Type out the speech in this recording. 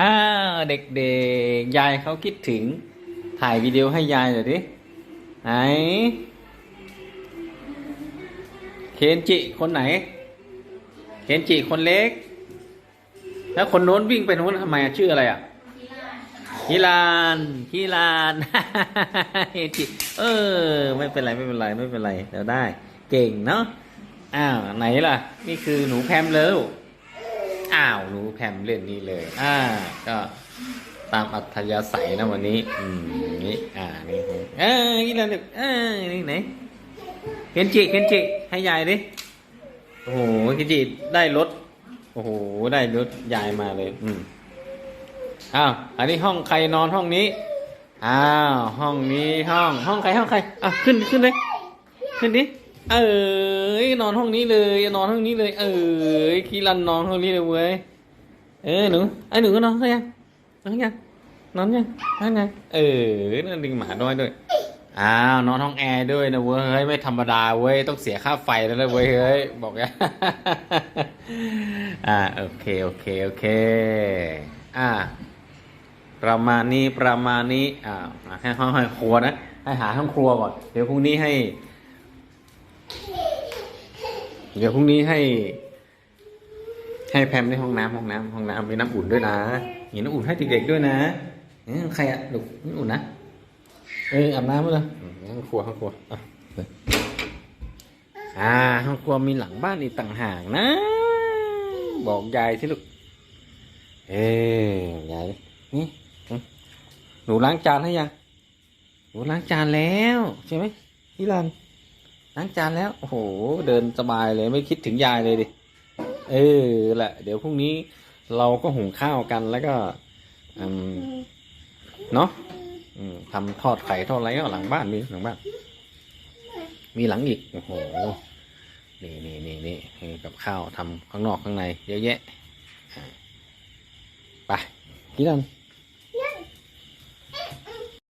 อ้าวเด็กๆ ยายเขาคิดถึง ถ่ายวิดีโอให้ยายหน่อยดิไหนเคนจิคนไหน เคนจิคนเล็ก แล้วคนโน้นวิ่งไปโน้นทำไมอะชื่ออะไรอะฮิลานฮิลานเคนจิเออ ไม่เป็นไรไม่เป็นไรไม่เป็นไรเดี๋ยวได้ เก่งเนาะอ้าวไหนล่ะ นี่คือหนูแพมเลย อ้าวหนูแพมเล่นนี่เลย อ่า ก็ตามอัธยาศัยนะวันนี้ อืมนี่อ่านี่เอ้ยนี่แล้วเอ้ยนี่ไหนเคนจิเคนจิให้ยายดิโอ้โหเคนจิได้รถโอ้โหได้รถยายมาเลย อืมอ้าวอันนี้ห้องใครนอนห้องนี้อ้าวห้องนี้ห้อง ห้องใครห้องใครอะขึ้นขึ้นเลย ขึ้นดิ เอ้ยนอนห้องนี้เลยนอนห้องนี้เลย เอ้ยคีรันนอนห้องนี้เลยเว้ยเออหนูไอ้หนูก็นอนเขายังนอนยังนอนยังนอนยังเออนั่นดึงหมาด้วยด้วยอ้าวนอนห้องแอร์ด้วยนะเว้ยเฮ้ยไม่ธรรมดาเว้ยต้องเสียค่าไฟแล้วนะเว้ยเฮ้ยบอก ya อ่าโอเคโอเคโอเคอ่าประมาณนี้ประมาณนี้อ่าให้ห้องให้ครัวนะให้หาห้องครัวก่อนเดี๋ยวพรุ่งนี้ให้ เดี๋ยวพรุ่งนี้ให้ ให้แพมในห้องน้ำห้องน้ำห้องน้ำมีน้ำอุ่นด้วยนะมีน้ำอุ่นให้เด็กๆด้วยนะใครอะลูกน้ำอุ่นนะเอออาบน้ำมั้ยล่ะห้องครัวห้องครัวอะเปิดอ่าห้องครัวมีหลังบ้านอีกต่างหากนะ บอกยายสิลูกเอ้ยายนี่หนูล้างจานให้ยังหนูล้างจานแล้ว ใช่ไหมพี่รัน ล้างจานแล้วโอ้โห เดินสบายเลยไม่คิดถึงยายเลยดิ เออแหละ เดี๋ยวพรุ่งนี้เราก็หุงข้าวกันแล้วก็อืมเนาะอืมทำทอดไข่ทอดอะไรก็หลังบ้านมีหลังบ้าน มีหลังอีกโอ้โหนี่นี่นี่นี่กับข้าวทำข้างนอกข้างในเยอะแยะไปกินกัน